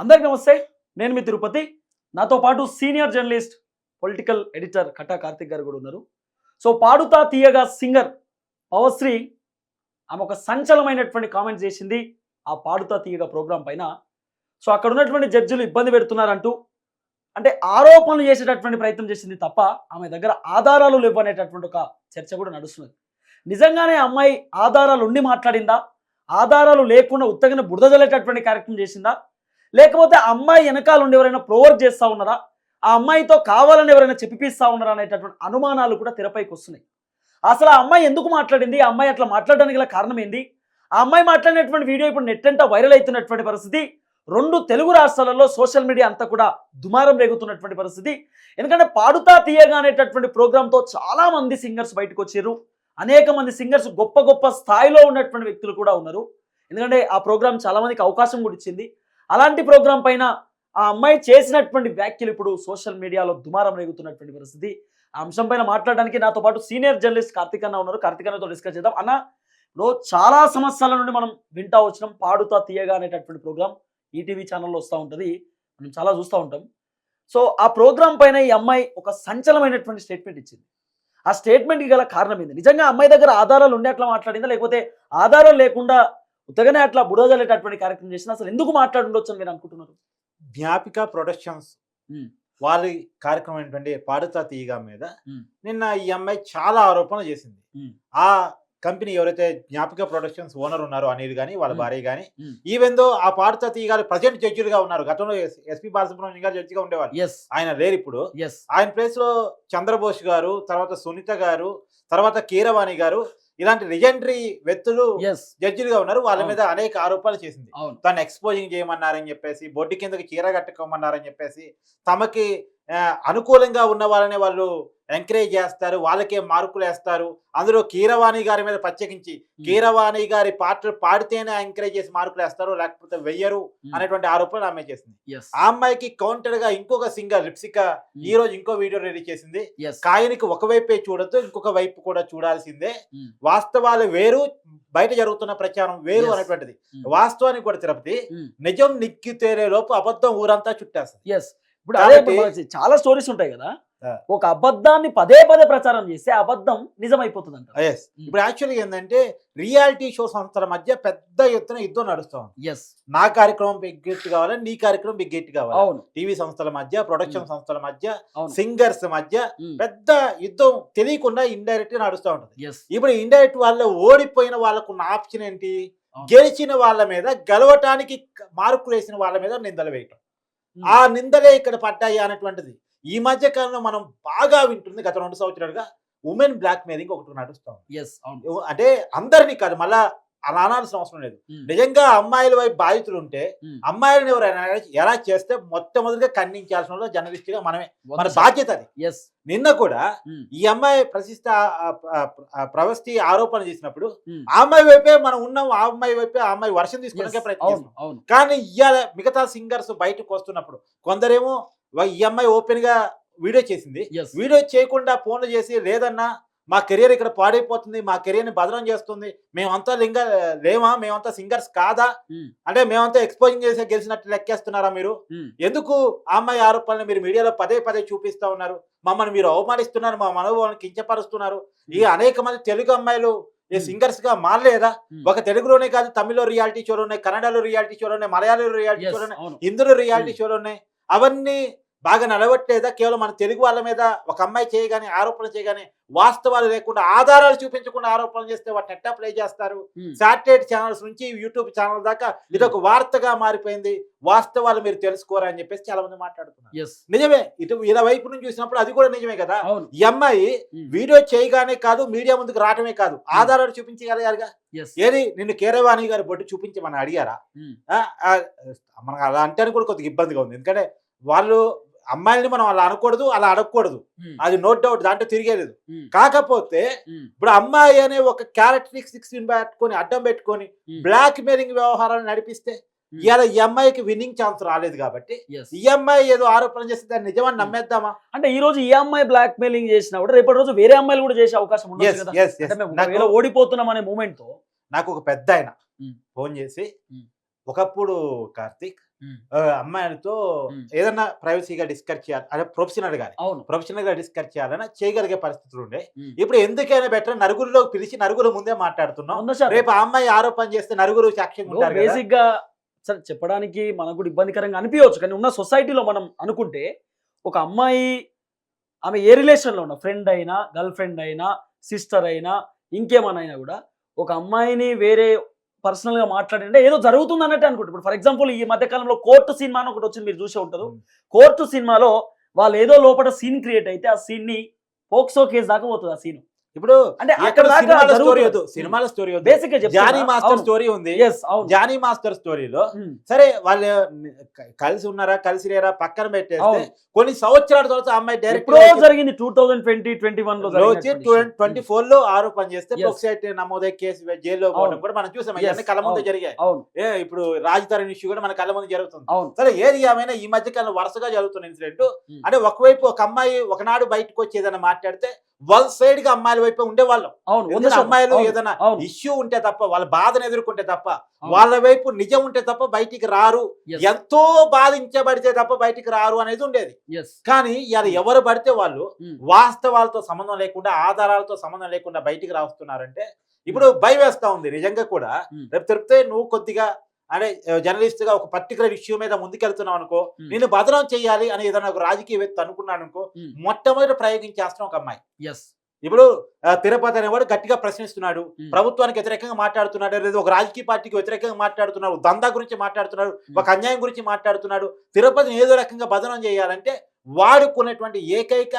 అందరికి నమస్తే నేను మీ తిరుపతి. నాతో పాటు senior journalist political editor Katta Karthik గారు కూడా ఉన్నారు. సో పాడుతా తీయగా సింగర్ పవశ్రీ ఆమె ఒక సంచలనమైనటువంటి కామెంట్ చేసింది ఆ పాడుతా తీయగా ప్రోగ్రాం పైన. సో అక్కడ ఉన్నటువంటి జడ్జిలు ఇబ్బంది పెడుతున్నారంటూ అంటే ఆరోపణలు చేసేటటువంటి ప్రయత్నం చేసింది తప్ప ఆమె దగ్గర ఆధారాలు లేవనేటటువంటి ఒక చర్చ కూడా నడుస్తున్నది. నిజంగానే అమ్మాయి ఆధారాలు ఉండి మాట్లాడిందా? ఆధారాలు లేకుండా ఉత్తగిన బురద జల్లేటటువంటి కార్యక్రమం చేసిందా? లేకపోతే అమ్మాయి వెనకాల ఉండి ఎవరైనా ప్రోవర్క్ చేస్తా ఉన్నారా? ఆ అమ్మాయితో కావాలని ఎవరైనా చెప్పిపిస్తా ఉన్నారా అనేటటువంటి అనుమానాలు కూడా తెరపైకి వస్తున్నాయి. అసలు ఆ అమ్మాయి ఎందుకు మాట్లాడింది? ఆ అమ్మాయి అట్లా మాట్లాడడానికి గల కారణం ఏంది? ఆ అమ్మాయి మాట్లాడినటువంటి వీడియో ఇప్పుడు నెట్ వైరల్ అవుతున్నటువంటి పరిస్థితి రెండు తెలుగు రాష్ట్రాలలో సోషల్ మీడియా అంతా కూడా దుమారం రేగుతున్నటువంటి పరిస్థితి. ఎందుకంటే పాడుతా తీయగా అనేటటువంటి ప్రోగ్రాంతో చాలా మంది సింగర్స్ బయటకు వచ్చారు. అనేక మంది సింగర్స్ గొప్ప గొప్ప స్థాయిలో ఉన్నటువంటి వ్యక్తులు కూడా ఉన్నారు. ఎందుకంటే ఆ ప్రోగ్రాం చాలా మందికి అవకాశం కూడా ఇచ్చింది. అలాంటి ప్రోగ్రాం పైన ఆ అమ్మాయి చేసినటువంటి వ్యాఖ్యలు ఇప్పుడు సోషల్ మీడియాలో దుమారం రేగుతున్నటువంటి పరిస్థితి. ఆ అంశం పైన మాట్లాడడానికి నాతో పాటు సీనియర్ జర్నలిస్ట్ కార్తిక్ అన్న ఉన్నారు. కార్తిక్ అన్నతో డిస్కస్ చేద్దాం. అన్న లో చాలా సంవత్సరాల నుండి మనం వింటా వచ్చినాం. పాడుతా తీయగా అనేటటువంటి ప్రోగ్రాం ఈటీవీ ఛానల్లో వస్తూ ఉంటుంది. మనం చాలా చూస్తూ ఉంటాం. సో ఆ ప్రోగ్రాం పైన ఈ అమ్మాయి ఒక సంచలనమైనటువంటి స్టేట్మెంట్ ఇచ్చింది. ఆ స్టేట్మెంట్కి గల కారణం ఏంది? నిజంగా అమ్మాయి దగ్గర ఆధారాలు ఉండే అట్లా మాట్లాడిందా? లేకపోతే ఆధారం లేకుండా ఉత్తగానే అట్లా బుడదలేటటువంటి కార్యక్రమం చేసిన అసలు ఎందుకు మాట్లాడుండొచ్చు అని మీరు అనుకుంటున్నారు జ్ఞాపిక ప్రొడక్షన్స్. వాళ్ళ కార్యక్రమం ఏంటంటే పాడుతా తీయగా మీద. నిన్న ఈ అమ్మాయి చాలా ఆరోపణలు చేసింది. ఆ కంపెనీ ఎవరైతే జ్ఞాపిక ప్రొడక్షన్స్ ఓనర్ ఉన్నారో అనిల్ గాని వాళ్ళ. భార్య గాని మ్మ్. ఈవెన్ దో ఆ పాడుతా తీయగా ప్రజెంట్ జడ్జిలుగా ఉన్నారు గతంలో ఎస్పీ బాలసుబ్రహ్మణ్యం గారు జడ్జిగా ఉండేవాళ్ళు ఆయన లేరు ఇప్పుడు ఆయన ప్లేస్లో చంద్రబోస్ గారు తర్వాత సునీత గారు తర్వాత కీరవాణి గారు ఇలాంటి లెజెండరీ వ్యక్తులు జడ్జిలుగా ఉన్నారు. వాళ్ళ. మీద అనేక ఆరోపణలు చేసింది. తను ఎక్స్పోజింగ్ చేయమన్నారని చెప్పేసి బొడ్డు కిందకి చీర కట్టుకోమన్నారని చెప్పేసి తమకి అనుకూలంగా ఉన్న వాళ్ళని వాళ్ళు ఎంకరేజ్ చేస్తారు వాళ్ళకే మార్కులు వేస్తారు. అందులో కీరవాణి గారి మీద ప్రత్యేకించి కీరవాణి గారి పాటలు పాడితేనే ఎంకరేజ్ చేసి మార్కులు వేస్తారు లేకపోతే వెయ్యరు అనేటువంటి ఆరోపణలు ఆమె చేసింది. ఆ అమ్మాయికి కౌంటర్గా ఇంకొక సింగర్ లిప్సిక ఈ రోజు ఇంకో వీడియో రిలీజ్ చేసింది. కాయనికి ఒకవైపే చూడొద్దు ఇంకొక వైపు కూడా చూడాల్సిందే. వాస్తవాలు వేరు బయట జరుగుతున్న ప్రచారం వేరు. అనేటువంటిది. వాస్తవానికి కూడా తిరుపతి. నిజం నిక్కి తేరే లోపు అబద్ధం ఊరంతా చుట్టేస్తుంది. ఇప్పుడు అదే చాలా స్టోరీస్ ఉంటాయి కదా. ఒక అబద్ధాన్ని పదే పదే ప్రచారం చేస్తే అబద్ధం నిజమైపోతుంది అంట Yes. ఇప్పుడు యాక్చువల్గా ఏంటంటే రియాలిటీ షో సంస్థల మధ్య పెద్ద ఎత్తున యుద్ధం నడుస్తుంది ఎస్ నా కార్యక్రమం బిగ్ గెట్ కావాలి నీ కార్యక్రమం బిగ్ గెట్ కావాలి? అవును. టీవీ సంస్థల మధ్య ప్రొడక్షన్ Mm. సంస్థల మధ్య సింగర్స్ మధ్య Mm. పెద్ద యుద్ధం తెలియకుండా ఇండైరెక్ట్గా నడుస్తూ ఉంటుంది. ఇప్పుడు ఇండైరెక్ట్ వాళ్ళ ఓడిపోయిన వాళ్ళకున్న ఆప్షన్ ఏంటి. గెలిచిన వాళ్ళ మీద గెలవటానికి మార్కులు వేసిన వాళ్ళ మీద నిందలు వేయటం. ఆ నిందలే ఇక్కడ పడ్డాయి అనేటువంటిది ఈ మధ్య కాలంలో మనం బాగా వింటుంది గత రెండు సంవత్సరాలుగా ఉమెన్ బ్లాక్ మెయిలింగ్ ఒకటి నడుస్తాం ఎస్ అవును. అంటే అందరినీ కాదు మళ్ళా అలా అనాల్సిన అవసరం లేదు. Mm. నిజంగా అమ్మాయిల వైపు బాధితులు ఉంటే Mm. అమ్మాయిలను ఎవరైనా ఎలా చేస్తే మొట్టమొదటిగా ఖండించాల్సిన జర్నలిస్ట్గా మనమే. మన బాధ్యత అది. నిన్న కూడా ఈ అమ్మాయి ప్రశిష్ట ప్రవస్తి ఆరోపణ చేసినప్పుడు ఆ అమ్మాయి వైపే మనం ఉన్నాం ఆ అమ్మాయి వైపే ఆ అమ్మాయి వర్షం తీసుకోవడానికి ప్రయత్నిస్తాం కానీ ఇవాళ మిగతా సింగర్స్ బయటకు వస్తున్నప్పుడు కొందరేమో "వా, ఈ అమ్మాయి ఓపెన్గా వీడియో చేసింది. వీడియో చేయకుండా ఫోన్లు చేసి లేదన్నా మా కెరియర్ ఇక్కడ పాడైపోతుంది మా కెరియర్ని భద్రం చేస్తుంది మేమంతా లింగ లేమా మేమంతా సింగర్స్ కాదా? Mm. అంటే మేమంతా ఎక్స్పోజింగ్ చేసి గెలిచినట్టు లెక్కేస్తున్నారా మీరు? ఎందుకు ఆ అమ్మాయి ఆరోపణలు మీరు మీడియాలో పదే పదే చూపిస్తా ఉన్నారు? మమ్మల్ని మీరు అవమానిస్తున్నారు మా మనోభావాలను కించపరుస్తున్నారు. ఈ అనేక మంది తెలుగు అమ్మాయిలు ఈ Hmm. సింగర్స్గా మారలేదా? Hmm. ఒక తెలుగులోనే కాదు తమిళ్ళో రియాలిటీ షోలు ఉన్నాయి కన్నడలో రియాలిటీ షోలు ఉన్నాయి మలయాళంలో రియాలిటీ షోలు ఉన్నాయి హిందీలో రియాలిటీ షోలు ఉన్నాయి అవన్నీ బాగా నడవట్లేదా? కేవలం మన తెలుగు వాళ్ళ మీద ఒక అమ్మాయి చేయగానే ఆరోపణ చేయగానే వాస్తవాలు లేకుండా ఆధారాలు చూపించకుండా ఆరోపణలు చేస్తే వాటిని ఎట్టా ప్లే చేస్తారు. శాటిలైట్ ఛానల్స్ నుంచి యూట్యూబ్ ఛానల్ దాకా ఇది ఒక వార్తగా మారిపోయింది. వాస్తవాలు మీరు తెలుసుకోరా అని చెప్పేసి చాలా మంది మాట్లాడుతున్నారు నిజమే. ఇటు ఇలా వైపు నుంచి చూసినప్పుడు అది కూడా నిజమే కదా? ఈ అమ్మాయి. వీడియో చేయగానే కాదు మీడియా ముందుకు రావటమే కాదు ఆధారాలు చూపించగలిగారుగా ఏది? నిన్ను కేరవాణి గారి బొట్టు చూపించమని అడిగారా? ఆ, ఆ, మనకు అలా అంటే కూడా కొద్దిగా ఇబ్బందిగా ఉంది. ఎందుకంటే వాళ్ళు అమ్మాయిని మనం అలా అనకూడదు అలా అడగకూడదు. అది నో డౌట్ దాంట్లో తిరిగేలేదు. కాకపోతే ఇప్పుడు అమ్మాయి అనే ఒక క్యారెక్టరిస్టిక్స్ పెట్టుకొని అడ్డం పెట్టుకొని బ్లాక్ మెయిలింగ్ వ్యవహారాలు నడిపిస్తే ఇవాళ ఈ అమ్మాయికి విన్నింగ్ ఛాన్స్ రాలేదు కాబట్టి ఈ అమ్మాయి ఏదో ఆరోపణ చేస్తే దాన్ని నిజమని నమ్మేద్దామా? అంటే ఈ రోజు ఈ అమ్మాయి బ్లాక్ మెయిలింగ్ చేసినా కూడా రేపటి రోజు వేరే అమ్మాయిలు కూడా చేసే అవకాశం ఉండదు ఒకవేళ ఓడిపోతున్నాం అనే మూమెంట్తో నాకు ఒక పెద్ద ఆయన. ఫోన్ చేసి. ఒకప్పుడు కార్తీక్ అమ్మాయిలతో. ఏదన్నా ప్రైవసీగా డిస్కస్ చేయాలి. అదే ప్రొఫెషనల్గా అవును. ప్రొఫెషనల్గా డిస్కస్ చేయాలని చేయగలిగే పరిస్థితులు ఉండే. ఇప్పుడు ఎందుకైనా బెటర్ నలుగురిలో పిలిచి నలుగురు ముందే మాట్లాడుతున్నాం. రేపు ఆ అమ్మాయి ఆరోపణ చేస్తే నలుగురు సాక్ష్యంగా ఉంటారు బేసిక్గా సరే చెప్పడానికి మనకు కూడా ఇబ్బందికరంగా అనిపించవచ్చు కానీ ఉన్న సొసైటీలో మనం అనుకుంటే ఒక అమ్మాయి ఆమె ఏ రిలేషన్లో ఉన్నా ఫ్రెండ్ అయినా గర్ల్ ఫ్రెండ్ అయినా సిస్టర్ అయినా ఇంకేమనైనా కూడా ఒక అమ్మాయిని వేరే పర్సనల్గా మాట్లాడింటే ఏదో జరుగుతుంది అన్నట్టు అనుకుంటారు ఇప్పుడు ఫర్ ఎగ్జాంపుల్ ఈ మధ్య కాలంలో కోర్టు సినిమా అని ఒకటి వచ్చింది మీరు చూసే ఉంటారు. కోర్టు సినిమాలో వాళ్ళు ఏదో లోపల సీన్ క్రియేట్ అయితే ఆ సీన్ని పోక్సో కేసు దాకా పోతుంది ఆ సీన్. ఇప్పుడు అంటే అక్కడ స్టోరీ వద్దు. సినిమాల స్టోరీ వద్దు బేసిక్గా జానీ మాస్టర్ స్టోరీ ఉంది జానీ మాస్టర్ స్టోరీలో సరే వాళ్ళు కలిసి ఉన్నారా కలిసి లేరా పక్కన పెట్టేస్తే. కొన్ని సంవత్సరాల తర్వాత అమ్మాయి డైరెక్ట్ జరిగింది టూ థౌసండ్ ట్వంటీ ట్వంటీ వన్లో వచ్చి ట్వంటీ ఫోర్లో ఆరోపణ చేస్తే. ప్రొక్సైట్ నమోదై కేసు జైల్లో పోవడం. కూడా మనం చూసాం. ఇవన్నీ కళ్ళ ముందు. జరిగాయి ఏ ఇప్పుడు రాజధాని ఇష్యూ కూడా మన కళ్ళ ముందు జరుగుతుంది సరే ఏది ఏమైనా ఈ మధ్య కాలం వరుసగా జరుగుతున్న ఇన్సిడెంట్. అంటే ఒకవైపు ఒక అమ్మాయి ఒకనాడు బయటకు వచ్చి ఏదైనా మాట్లాడితే వన్ సైడ్గా అమ్మాయిల వైపు ఉండేవాళ్ళం అవును. అమ్మాయిలు ఏదైనా ఇష్యూ ఉంటే తప్ప వాళ్ళ బాధను ఎదుర్కొంటే తప్ప. వాళ్ళ వైపు నిజం ఉంటే తప్ప బయటికి రారు. ఎంతో బాధించబడితే తప్ప బయటికి రారు అనేది ఉండేది. కానీ అది ఎవరు పడితే వాళ్ళు ఉమ్, వాస్తవాలతో సంబంధం లేకుండా ఆధారాలతో సంబంధం లేకుండా బయటికి రాస్తున్నారంటే ఇప్పుడు భయం వేస్తా ఉంది నిజంగా కూడా. రేపు తిరిపితే నువ్వు కొద్దిగా అంటే జర్నలిస్ట్గా ఒక పర్టికులర్ ఇష్యూ మీద ముందుకెళ్తున్నావు అనుకో. నేను బదనం చేయాలి అని ఏదైనా ఒక రాజకీయవేత్త అనుకున్నాడు అనుకో. మొట్టమొదటి ప్రయోగించేస్తున్నాం ఒక అమ్మాయి Yes. ఇప్పుడు తిరుపతి అనేవాడు గట్టిగా ప్రశ్నిస్తున్నాడు. ప్రభుత్వానికి వ్యతిరేకంగా మాట్లాడుతున్నాడు లేదా ఒక రాజకీయ పార్టీకి వ్యతిరేకంగా మాట్లాడుతున్నాడు దందా గురించి మాట్లాడుతున్నాడు ఒక అన్యాయం గురించి మాట్లాడుతున్నాడు తిరుపతిని ఏదో రకంగా బదనం చేయాలంటే వాడుకునేటువంటి ఏకైక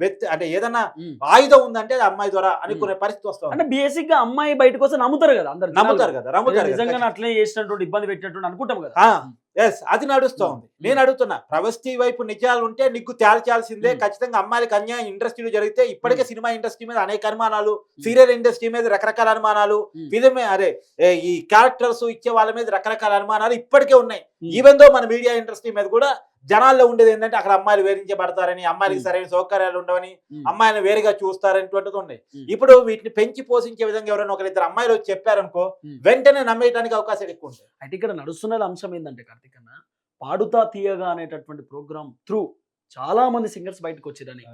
వ్యక్తి అంటే ఏదన్నా. ఆయుధం ఉందంటే అది అమ్మాయి ద్వారా అనుకునే పరిస్థితి వస్తుంది అంటే బేసిక్గా అమ్మాయి బయటకు వస్తే నమ్ముతారు కదా అందరు నమ్ముతారు కదా నమ్ముతారు నిజంగా అట్లే చేసినటువంటి ఇబ్బంది పెట్టినటువంటి అనుకుంటాం కదా ఎస్ అది నడుస్తూ ఉంది. నేను అడుగుతున్నా ప్రవస్తి వైపు నిజాలు ఉంటే నీకు తేల్చాల్సిందే. ఖచ్చితంగా అమ్మాయిలకు అన్యాయం ఇండస్ట్రీలో జరిగితే ఇప్పటికే సినిమా ఇండస్ట్రీ మీద అనేక అనుమానాలు సీరియల్ ఇండస్ట్రీ మీద రకరకాల అనుమానాలు. ఫిలిం అదే ఏ, ఈ క్యారెక్టర్స్ ఇచ్చే వాళ్ళ మీద రకరకాల అనుమానాలు ఇప్పటికే ఉన్నాయి. ఈవెన్ దో మన మీడియా ఇండస్ట్రీ మీద కూడా జనాల్లో ఉండేది ఏంటంటే అక్కడ అమ్మాయిలు వేధించబడతారని అమ్మాయిలకి. సరైన సౌకర్యాలు ఉండవని ఉమ్. అమ్మాయిలను వేరుగా చూస్తారనేటువంటిది ఉన్నాయి. ఇప్పుడు వీటిని పెంచి పోషించే విధంగా ఎవరైనా ఒకరిద్దరు అమ్మాయిలు చెప్పారనుకో. వెంటనే నమ్మేయడానికి అవకాశాలు ఎక్కువ ఉంటాయి అయితే ఇక్కడ నడుస్తున్నది అంశం ఏంటంటే కార్తిక్ అన్న పాడుతా తీయగా అనేటటువంటి ప్రోగ్రామ్ త్రూ చాలా మంది సింగర్స్ బయటకు వచ్చారని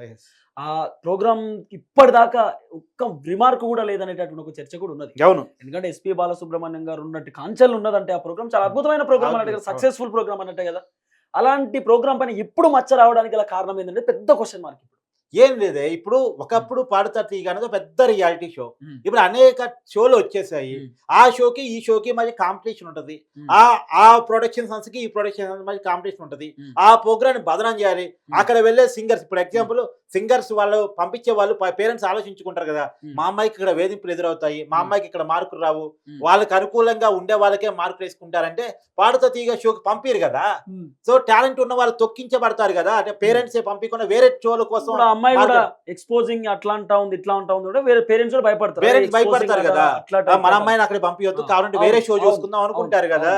ఆ ప్రోగ్రామ్ ఇప్పటిదాకా ఒక్క రిమార్క్ కూడా లేదనేటటువంటి ఒక చర్చ కూడా ఉన్నది అవును ఎందుకంటే ఎస్పి బాలసుబ్రహ్మణ్యం గారు ఉన్నట్టు కాంచెల్ ఉన్నదంటే ఆ ప్రోగ్రామ్ చాలా అద్భుతమైన ప్రోగ్రామ్ అన్నట్టు. సక్సెస్ఫుల్ ప్రోగ్రామ్ అన్నట్టే కదా అలాంటి ప్రోగ్రామ్ పైన ఇప్పుడు మచ్చ రావడానికి గల కారణం ఏంటంటే పెద్ద క్వశ్చన్ మార్క్ ఏం లేదే ఇప్పుడు ఒకప్పుడు పాడుతా తీగ అనేది పెద్ద రియాలిటీ షో. ఇప్పుడు అనేక షోలు వచ్చేసాయి. ఆ షోకి ఈ షోకి మధ్య కాంపిటీషన్ ఉంటది. ఆ ఆ ప్రొడక్షన్ సంస్థకి ఈ ప్రొడక్షన్ సంస్థ మధ్య కాంపిటీషన్ ఉంటది. ఆ ప్రోగ్రామ్ బదనం చేయాలి అక్కడ వెళ్ళే సింగర్స్ ఇప్పుడు ఎగ్జాంపుల్ సింగర్స్ వాళ్ళు పంపించే వాళ్ళు పేరెంట్స్ ఆలోచించుకుంటారు కదా. మా అమ్మాయికి ఇక్కడ వేధింపులు ఎదురవుతాయి మా. అమ్మాయికి ఇక్కడ మార్కులు రావు. వాళ్ళకి అనుకూలంగా ఉండే వాళ్ళకే మార్కులు వేసుకుంటారంటే పాడుతా తీగ షోకి పంపిరు కదా. సో టాలెంట్ ఉన్న వాళ్ళు తొక్కించబడతారు కదా అంటే పేరెంట్స్ పంపించకుండా వేరే షోల కోసం అమ్మాయి కూడా. ఎక్స్పోజింగ్ అట్లా అంటా ఉంది ఇట్లా అంటా ఉంది వేరే పేరెంట్స్ కూడా భయపడతారు Exposing భయపడతారు కదా. మన అమ్మాయిని అక్కడ పంపించొద్దు కావాలంటే వేరే షో చూసుకుందాం అనుకుంటారు కదా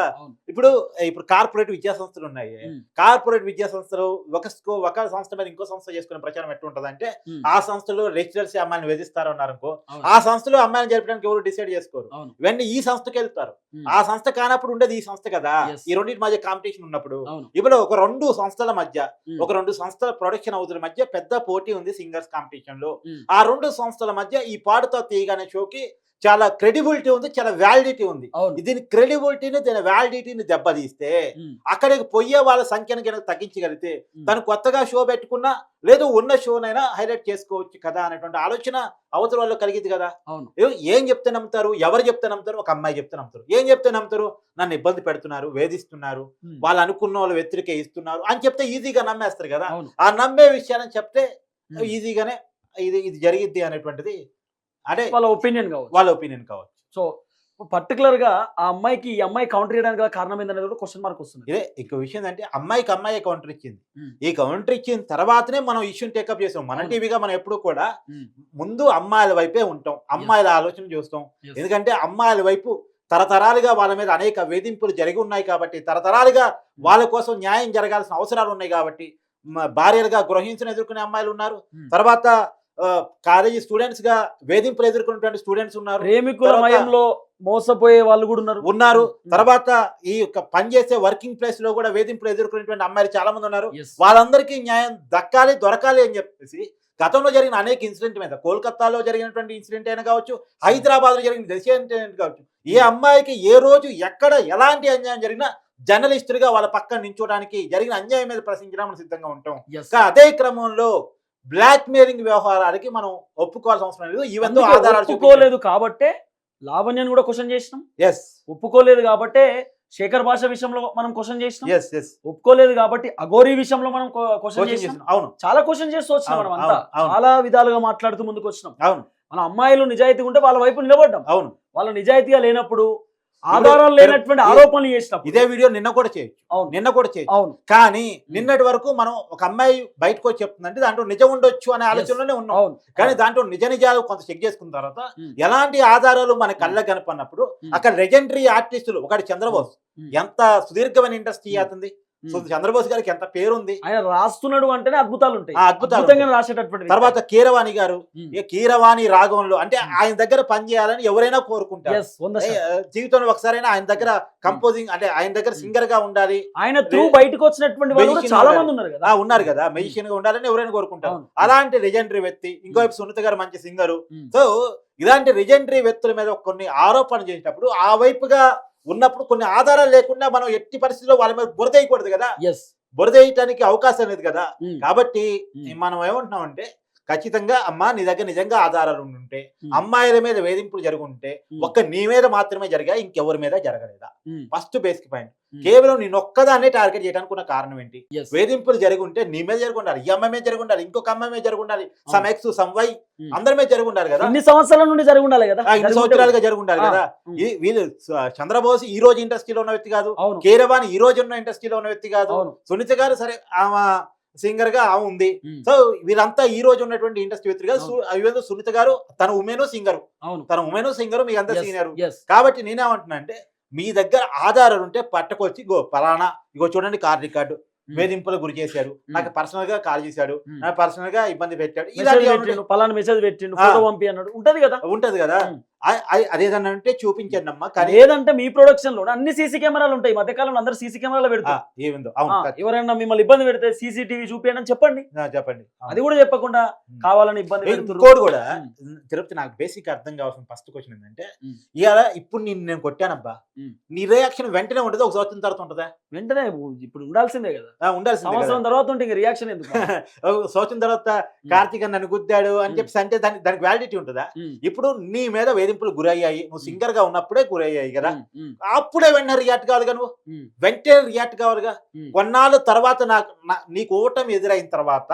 ఇప్పుడు ఇప్పుడు కార్పొరేట్ విద్యా సంస్థలు ఉన్నాయి. కార్పొరేట్ విద్యా సంస్థలు ఒక స్కూ- ఒక సంస్థ మీద ఇంకో సంస్థ చేసుకునే ప్రచారం ఎట్లుంటది అంటే. ఆ సంస్థలో లెక్చరర్స్ అమ్మాయిని వేధిస్తారు అన్నారు. ఆ సంస్థలో అమ్మాయిని జరపడానికి ఎవరు డిసైడ్ చేసుకోరు. ఇవన్నీ ఈ సంస్థకి వెళ్తారు. ఆ సంస్థ కానప్పుడు ఉండేది ఈ సంస్థ కదా. ఈ రెండింటి మధ్య కాంపిటీషన్ ఉన్నప్పుడు ఇప్పుడు ఒక రెండు సంస్థల మధ్య. ఒక రెండు సంస్థల ప్రొడక్షన్ హౌతుల మధ్య పెద్ద పోటీ ఉంది సింగర్స్ కాంపిటీషన్లో. ఆ రెండు సంస్థల మధ్య ఈ పాడుతా తీగ అనే షోకి చాలా క్రెడిబిలిటీ ఉంది చాలా వ్యాలిడిటీ ఉంది. దీని క్రెడిబిలిటీని దీని వ్యాలిడిటీని దెబ్బతీస్తే. అక్కడికి పోయే వాళ్ళ సంఖ్యను కనుక తగ్గించగలిగితే. తను కొత్తగా షో పెట్టుకున్నా లేదు ఉన్న షోనైనా హైలైట్ చేసుకోవచ్చు కదా అనేటువంటి ఆలోచన అవతల వాళ్ళు కలిగింది కదా. ఏ- చెప్తే నమ్ముతారు? ఎవరు చెప్తే నమ్ముతారు? ఒక అమ్మాయి చెప్తే నమ్ముతారు. ఏం చెప్తే నమ్ముతారు? నన్ను ఇబ్బంది పెడుతున్నారు వేధిస్తున్నారు. వాళ్ళు అనుకున్న వాళ్ళు వ్యతిరేక ఇస్తున్నారు అని చెప్తే ఈజీగా నమ్మేస్తారు కదా. ఆ నమ్మే విషయాన్ని చెప్తే. ఈజీగానే ఇది ఇది జరిగిద్ది అనేటువంటిది అంటే వాళ్ళ ఒపీనియన్ కావచ్చు వాళ్ళ ఒపీనియన్ కావచ్చు సో పర్టికులర్గా ఆ అమ్మాయికి ఈ అమ్మాయి కౌంటర్ చేయడానికి గల కారణం ఏందనేది కూడా క్వశ్చన్ మార్క్ వస్తుంది ఇదే ఇంకో విషయం అంటే అమ్మాయికి అమ్మాయి కౌంటర్ ఇచ్చింది. ఈ కౌంటర్ ఇచ్చిన తర్వాతనే మనం ఇష్యూని టేకప్ చేసాం మన. టీవీగా మనం ఎప్పుడు కూడా. ముందు అమ్మాయిల వైపే ఉంటాం అమ్మాయిల ఆలోచన చూస్తాం. ఎందుకంటే అమ్మాయిల వైపు తరతరాలుగా వాళ్ళ మీద అనేక వేధింపులు జరిగి ఉన్నాయి కాబట్టి తరతరాలుగా వాళ్ళ కోసం న్యాయం జరగాల్సిన అవసరాలు ఉన్నాయి కాబట్టి భార్యలుగా గృహించిన ఎదుర్కొనే అమ్మాయిలు ఉన్నారు. తర్వాత కాలేజీ స్టూడెంట్స్గా వేధింపులు ఎదుర్కొన్నటువంటి స్టూడెంట్స్ ఉన్నారు. ప్రేమికుల మయంలో మోసపోయే వాళ్ళు కూడా ఉన్నారు. ఉన్నారు. తర్వాత ఈ యొక్క పనిచేసే వర్కింగ్ ప్లేస్లో కూడా వేధింపులు ఎదుర్కొనేటువంటి అమ్మాయిలు చాలా మంది ఉన్నారు. వాళ్ళందరికీ న్యాయం దక్కాలి దొరకాలి అని చెప్పేసి గతంలో జరిగిన అనేక ఇన్సిడెంట్ మీద కోల్కతాలో జరిగినటువంటి ఇన్సిడెంట్ అయినా కావచ్చు హైదరాబాద్లో జరిగిన ఇన్సిడెంట్ కావచ్చు ఏ అమ్మాయికి ఏ రోజు ఎక్కడ ఎలాంటి అన్యాయం జరిగినా జర్నలిస్టులుగా వాళ్ళ పక్కన నించోడానికి జరిగిన అన్యాయం మీద ప్రశ్నించడానికి సిద్ధంగా ఉంటాం. అదే క్రమంలో బ్లాక్ మెయిలింగ్ వ్యవహారాలకి మనం ఒప్పుకోవాల్సిన అవసరం లేదు. ఈవెన్ అందుకే ఒప్పుకోలేదు కాబట్టే లావణ్యని కూడా క్వశ్చన్ చేసినాం. ఎస్ ఒప్పుకోలేదు కాబట్టే శేఖర్ భాష విషయంలో మనం క్వశ్చన్ చేసినాం. ఎస్ ఎస్ ఒప్పుకోలేదు కాబట్టి అఘోరీ విషయంలో మనం క్వశ్చన్ చేసినాం. అవును. చాలా క్వశ్చన్ చేస్తూ వచ్చినాం మనం అంతా. చాలా విధాలుగా మాట్లాడుతూ ముందుకు వచ్చినాం. అవును. మన అమ్మాయిలు నిజాయితీగా ఉంటే వాళ్ళ వైపు నిలబడ్డాం. అవును. వాళ్ళ నిజాయితీగా లేనప్పుడు ఆధారాలు లేనటువంటి ఆరోపణలు చేసినప్పుడు. ఇదే వీడియో నిన్న కూడా చేయొచ్చు. అవును. నిన్న కూడా చేయొచ్చు. అవును. కానీ నిన్నటి వరకు మనం ఒక అమ్మాయి బయటకు వచ్చి చెప్తుందంటే దాంట్లో నిజం ఉండొచ్చు అనే ఆలోచనలోనే ఉన్నాం. అవును. కానీ దాంట్లో నిజ నిజాలు కొంత చెక్ చేసుకున్న తర్వాత. ఎలాంటి ఆధారాలు మన కళ్ళ కనపడినప్పుడు. అక్కడ లెజెండరీ ఆర్టిస్టులు ఒకటి చంద్రబోస్. ఎంత సుదీర్ఘమైన ఇండస్ట్రీ. అవుతుంది. సో చంద్రబోస్ గారికి ఎంత పేరుంది? ఆయన రాస్తున్నాడు అంటేనే అద్భుతాలు ఉంటాయి. అద్భుతంగా. రాసేటటువంటి తర్వాత కీరవాణి గారు కీరవాణి రాగంలో అంటే. ఆయన దగ్గర పని చేయాలని ఎవరైనా కోరుకుంటారు. జీవితంలో ఒకసారైనా ఆయన దగ్గర కంపోజింగ్ అంటే ఆయన దగ్గర. సింగర్గా ఉండాలి. ఆయన త్రూ బయటకు వచ్చినటువంటి వాళ్ళు చాలా. మంది ఉన్నారు కదా. ఉన్నారు కదా. మెజిషియన్గా ఉండాలని ఎవరైనా కోరుకుంటారు. అలాంటి లెజెండరీ వ్యక్తి ఇంకోవైపు సునీత గారు మంచి సింగరు. సో ఇలాంటి లెజెండరీ వ్యక్తుల మీద కొన్ని ఆరోపణలు చేసేటప్పుడు ఆ వైపుగా ఉన్నప్పుడు కొన్ని ఆధారాలు లేకుండా మనం ఎట్టి పరిస్థితుల్లో వాళ్ళ మీద బురదేయకూడదు కదా Yes. బురదేయటానికి అవకాశం లేదు కదా ఉమ్. కాబట్టి ఉమ్. మనం ఏమంటున్నాం అంటే ఖచ్చితంగా అమ్మా నీ దగ్గర నిజంగా ఆధారాలు ఉంటే. అమ్మాయిల మీద వేధింపులు జరుగుంటే. ఒక్క నీ మీద మాత్రమే జరిగా ఇంకెవరి మీద జరగలేదా. First basic point. కేవలం నేను ఒక్కదాన్నే టార్గెట్ చేయడానికి ఉన్న కారణం ఏంటి. వేధింపులు జరిగి ఉంటే నీ మీద జరిగి ఉండాలి ఈ అమ్మాయి మీద జరిగి ఉండాలి ఇంకొక అమ్మాయి మీద జరిగి ఉండాలి సమ్ ఎక్స్ సమ్ వై. అందరి మీద జరిగి ఉండాలి కదా? ఇన్ని సంవత్సరాల నుండి జరిగి ఉండాలి కదా ఇన్ని సంవత్సరాలుగా జరిగి ఉండాలి ఆ, కదా? వీళ్ళు చంద్రబోస్ ఈ రోజు ఇండస్ట్రీలో ఉన్న వ్యక్తి కాదు. కీరవాణి ఈ రోజు ఉన్న ఇండస్ట్రీలో ఉన్న వ్యక్తి కాదు. సునీత గారు సరే ఆమె సింగర్గా ఆమె ఉంది. సో వీళ్ళంతా ఈ రోజు ఉన్నటువంటి ఇండస్ట్రీ వ్యక్తి కాదు సు- ఇవేదో సునీత గారు తన ఉమెను సింగర్. తన ఉమెను సింగర్ మీ అంతా సీనియర్. కాబట్టి నేనేమంటున్నా అంటే మీ దగ్గర ఆధారాలు ఉంటే పట్టుకొచ్చి ఇగో పలానా ఇగో చూడండి కార్ రికార్డు ఉమ్. వేధింపులు గురి చేశాడు నాకు పర్సనల్గా కాల్ చేశాడు పర్సనల్గా ఇబ్బంది పెట్టాడు. పెట్టిండు పలానా మెసేజ్ పెట్టిండు. ఫోటో పంపి అన్నాడు ఉంటది కదా? ఉంటది కదా? ఉమ్. ఆ- ఆ- అదేదన్నా అంటే చూపించండి అమ్మా కానీ లేదంటే మీ ప్రొడక్షన్లో అన్ని సీసీ కెమెరాలు ఉంటాయి ఈ మధ్యకాలంలో అందరు సీసీ కెమెరాలు పెడతారు ఏమిందో. ఎవరైనా మిమ్మల్ని ఇబ్బంది పెడితే సీసీటీవీ చూపించండి అని చెప్పండి చెప్పండి. అది కూడా చెప్పకుండా. కావాలని ఇబ్బంది. ఇంకోటి కూడా. తిరుపతి నాకు బేసిక్ అర్థం కావాల్సిన ఫస్ట్ క్వశ్చన్ ఏంటంటే. ఇవాళ ఇప్పుడు నేను నేను కొట్టానబ్బా. నీ రియాక్షన్ వెంటనే ఉంటుంది ఒక సంవత్సరం తర్వాత ఉంటుందా వెంటనే ఇప్పుడు ఉండాల్సిందే కదా ఉండాల్సిందే. సంవత్సరం తర్వాత ఉంటే ఇంక రియాక్షన్ ఎందుకు సంవత్సరం తర్వాత కార్తీక్ నన్ను గుద్దాడు అని చెప్పి అంటే దానికి దానికి వ్యాలిడిటీ ఉంటుందా ఇప్పుడు నీ మీద వేధింపులు గురయ్యాయి. నువ్వు సింగర్గా ఉన్నప్పుడే గురయ్యాయి కదా. అప్పుడే వెంటనే రియాక్ట్ కావాలిగా నువ్వు? వెంటనే రియాక్ట్ కావాలిగా? కొన్నాళ్ళ తర్వాత నాకు నా- నీకు ఓటమి ఎదురైన తర్వాత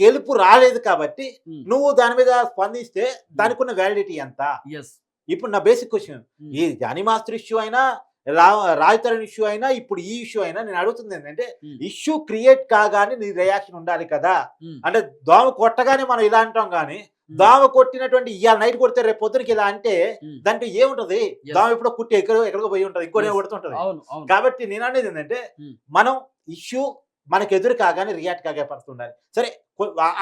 గెలుపు రాలేదు కాబట్టి. నువ్వు దాని మీద స్పందిస్తే దానికి ఉన్న వ్యాలిడిటీ ఎంత? Yes. ఇప్పుడు నా బేసిక్ క్వశ్చన్ ఈ జానీ మాస్టర్ ఇష్యూ అయినా రా ఇష్యూ అయినా ఇప్పుడు ఈ ఇష్యూ అయినా నేను అడుగుతుంది ఏంటంటే ఇష్యూ క్రియేట్ కాగానే నీ రియాక్షన్ ఉండాలి కదా. అంటే దోమ కొట్టగానే మనం ఇలా అంటాం కానీ దోమ కొట్టినటువంటి ఇవాళ నైట్ కొడితే రేపు పొద్దునకి ఇలా అంటే. దాంట్లో ఏముంటది. దోమ ఎప్పుడో కుట్టి ఎక్కడో ఎక్కడికో పోయి ఉంటది Yes. కొడుతుంటది కాబట్టి నేను అనేది ఏంటంటే. మనం ఇష్యూ మనకు ఎదురు కాగానే రియాక్ట్ కాగా పడుతుండాలి సరే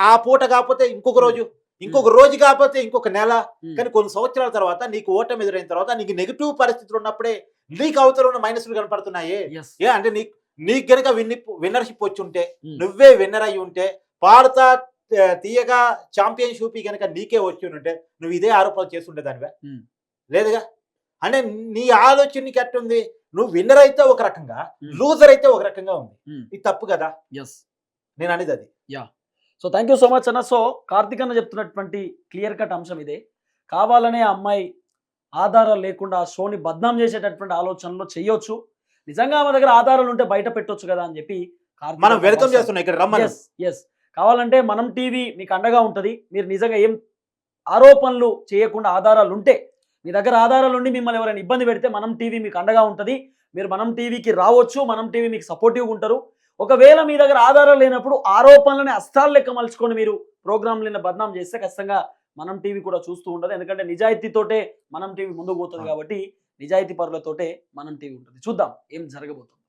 ఆ- పూట కాకపోతే ఇంకొక రోజు ఇంకొక రోజు కాకపోతే ఇంకొక నెల కానీ కొన్ని సంవత్సరాల తర్వాత నీకు ఓటమి ఎదురైన తర్వాత నీకు నెగిటివ్ పరిస్థితులు ఉన్నప్పుడే నీకు అవతల ఉన్న మైనస్లు కనపడుతున్నాయి. ఏ అంటే నీకు నీకు గనక విన్ని విన్నర్షిప్ వచ్చి ఉంటే నువ్వే విన్నర్ అయి ఉంటే పాడుతా తీయగా ఛాంపియన్షిప్ గనక నీకే వచ్చి ఉంటే నువ్వు ఇదే ఆరోపణలు చేస్తుండే దానివే. లేదుగా? అంటే నీ ఆలోచన నీకు ఎట్టుంది నువ్వు విన్నర్ అయితే ఒక రకంగా. లూజర్ అయితే ఒక రకంగా ఉంది. ఇది తప్పు కదా? Yes. నేను అనేది అది. So thank you so much అన్న. సో కార్తిక్ అన్న చెప్తున్నటువంటి క్లియర్ కట్ అంశం ఇదే. కావాలనే అమ్మాయి ఆధారాలు లేకుండా ఆ షోని బద్నాం చేసేటటువంటి ఆలోచనలో చెయ్యొచ్చు నిజంగా ఆమె దగ్గర ఆధారాలు ఉంటే బయట పెట్టొచ్చు కదా అని చెప్పి మనం వెల్కమ్. చేస్తున్నాం ఇక్కడ ఎస్ ఎస్ కావాలంటే మనం టీవీ మీకు అండగా ఉంటుంది. మీరు నిజంగా ఏం ఆరోపణలు చేయకుండా ఆధారాలు ఉంటే మీ దగ్గర ఆధారాలు ఉండి మిమ్మల్ని ఎవరైనా ఇబ్బంది పెడితే మనం టీవీ మీకు అండగా ఉంటుంది. మీరు మనం టీవీకి రావచ్చు మనం టీవీ మీకు సపోర్టివ్గా ఉంటారు. ఒకవేళ మీ దగ్గర ఆధారాలు లేనప్పుడు ఆరోపణలని అస్తాలు లెక్క మలుచుకొని మీరు ప్రోగ్రాంలను బద్నాం చేస్తే ఖచ్చితంగా మనం టీవీ కూడా చూస్తూ ఉండదు ఎందుకంటే నిజాయితీతోటే మనం టీవీ ముందుకు పోతుంది కాబట్టి నిజాయితీ పరులతోటే మనం టీవీ ఉంటుంది. చూద్దాం ఏం జరగబోతుంది.